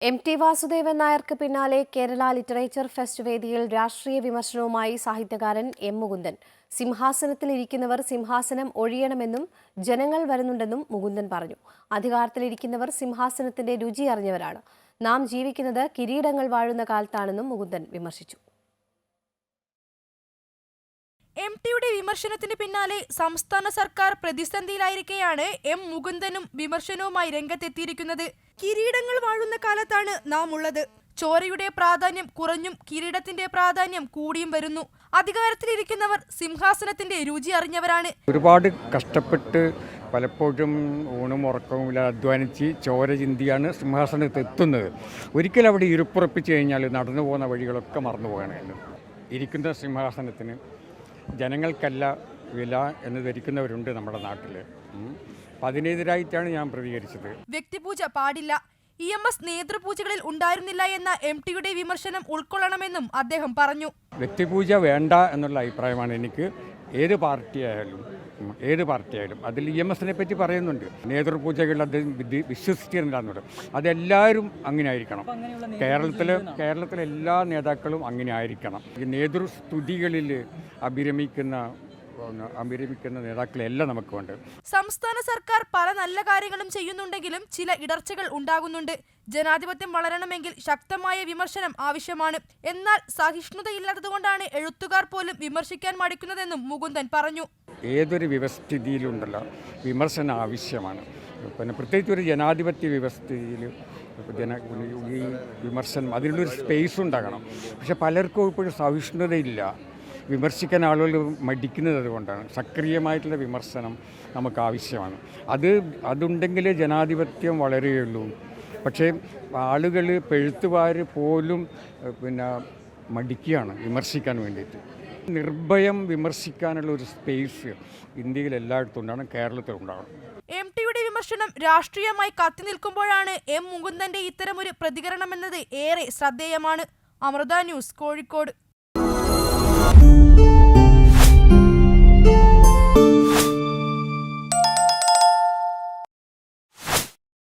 M T Vasudevan നായർക്ക് പിന്നാലെ Kerala literature fest വേദിയിൽ രാഷ്ട്രീയ വിമർശനവുമായി സാഹിത്യകാരൻ എം മുകുന്ദൻ. സിംഹാസനത്തിൽ ഇരിക്കുന്നവർ സിംഹാസനം ഒഴിയണമെന്നും ജനങ്ങൾ വരുന്നുണ്ടെന്നും മുകുന്ദൻ പറഞ്ഞു. അധികാരത്തിലിരിക്കുന്നവർ സിംഹാസനത്തിന്റെ രുചി അറിഞ്ഞവരാണ്. നാം ജീവിക്കുന്നത് കിരീടങ്ങൾ വാഴുന്ന കാലത്താണെന്നും മുകുന്ദൻ വിമർശിച്ചു. എം ടിയുടെ വിമർശനത്തിന് പിന്നാലെ സംസ്ഥാന സർക്കാർ പ്രതിസന്ധിയിലായിരിക്കെയാണ് എം മുകുന്ദനും വിമർശനവുമായി രംഗത്തെത്തിയിരിക്കുന്നത്. കിരീടങ്ങൾ വാഴുന്ന കാലത്താണ് നാം ഉള്ളത് ചോരയുടെ പ്രാധാന്യം കുറഞ്ഞും കിരീടത്തിന്റെ പ്രാധാന്യം കൂടിയും വരുന്നു. അധികാരത്തിലിരിക്കുന്നവർ സിംഹാസനത്തിന്റെ രുചി അറിഞ്ഞവരാണ്. ഒരുപാട് കഷ്ടപ്പെട്ട് പലപ്പോഴും ഊണും ഉറക്കവും ഇല്ലാതെ അധ്വാനിച്ച് ചോര ചിന്തിയാണ് സിംഹാസനത്ത് എത്തുന്നത്. ഒരിക്കലും അവിടെ ഇരുപ്പുറപ്പിച്ച് കഴിഞ്ഞാൽ നടന്നു പോകുന്ന വഴികളൊക്കെ മറന്നു പോകണമല്ലോ. ഇരിക്കുന്ന സിംഹാസനത്തിന് ജനങ്ങൾക്കല്ല വില എന്ന് ധരിക്കുന്നവരുണ്ട് നമ്മുടെ നാട്ടിൽ. അപ്പം അതിനെതിരായിട്ടാണ് ഞാൻ പ്രതികരിച്ചത്. വ്യക്തിപൂജ പാടില്ല. ഇ എം എസ് നേതൃപൂജകളിൽ ഉണ്ടായിരുന്നില്ല എന്ന എം ടിയുടെ വിമർശനം ഉൾക്കൊള്ളണമെന്നും അദ്ദേഹം പറഞ്ഞു. വ്യക്തിപൂജ വേണ്ട എന്നുള്ള അഭിപ്രായമാണ് എനിക്ക്. ഏത് പാർട്ടിയായാലും ഏത് പാർട്ടിയായാലും. അതിൽ ഇ എം എസിനെ പറ്റി പറയുന്നുണ്ട്. നേതൃപൂജകൾ അദ്ദേഹം വിശ്വസിച്ചിരുന്നില്ല അതെല്ലാവരും അങ്ങനെ ആയിരിക്കണം കേരളത്തിലെ കേരളത്തിലെ എല്ലാ നേതാക്കളും അങ്ങനെ ആയിരിക്കണം ഈ നേതൃസ്തുതികളിൽ അഭിരമിക്കുന്ന നേതാക്കളെല്ലാം നമുക്കുണ്ട്. സംസ്ഥാന സർക്കാർ പല നല്ല കാര്യങ്ങളും ചെയ്യുന്നുണ്ടെങ്കിലും ചില ഇടർച്ചകൾ ഉണ്ടാകുന്നുണ്ട്. ജനാധിപത്യം വളരണമെങ്കിൽ ശക്തമായ വിമർശനം ആവശ്യമാണ്. എന്നാൽ സഹിഷ്ണുതയില്ലാത്തതുകൊണ്ടാണ് എഴുത്തുകാർ പോലും വിമർശിക്കാൻ മടിക്കുന്നതെന്നും മുകുന്ദൻ പറഞ്ഞു. ഏതൊരു വ്യവസ്ഥിതിയിലുണ്ടല്ലോ വിമർശനം ആവശ്യമാണ്. പിന്നെ പ്രത്യേകിച്ച് ഒരു ജനാധിപത്യ വ്യവസ്ഥയിൽ ജന ഈ വിമർശനം അതിനുള്ളൊരു സ്പേസ് ഉണ്ടാകണം. പക്ഷെ പലർക്കും ഇപ്പോഴും സഹിഷ്ണുതയില്ല. വിമർശിക്കാൻ ആളുകൾ മടിക്കുന്നത് അതുകൊണ്ടാണ്. സക്രിയമായിട്ടുള്ള വിമർശനം നമുക്ക് ആവശ്യമാണ്. അത് അതുണ്ടെങ്കിലേ ജനാധിപത്യം വളരെയുള്ളൂ പക്ഷേ ആളുകൾ പെഴുത്തുവാർ പോലും പിന്നെ മടിക്കുകയാണ് വിമർശിക്കാൻ വേണ്ടിയിട്ട്. നിർഭയം വിമർശിക്കാനുള്ള ഒരു സ്പേസ് ഇന്ത്യയിൽ എല്ലായിടത്തും ഉണ്ടാകണം കേരളത്തിൽ ഉണ്ടാകണം എം ടിയുടെ വിമർശനം രാഷ്ട്രീയമായി കത്തി നിൽക്കുമ്പോഴാണ് എം മുകുന്ദന്റെ ഇത്തരമൊരു പ്രതികരണമെന്നത് ഏറെ ശ്രദ്ധേയമാണ്. അമൃത ന്യൂസ് കോഴിക്കോട്.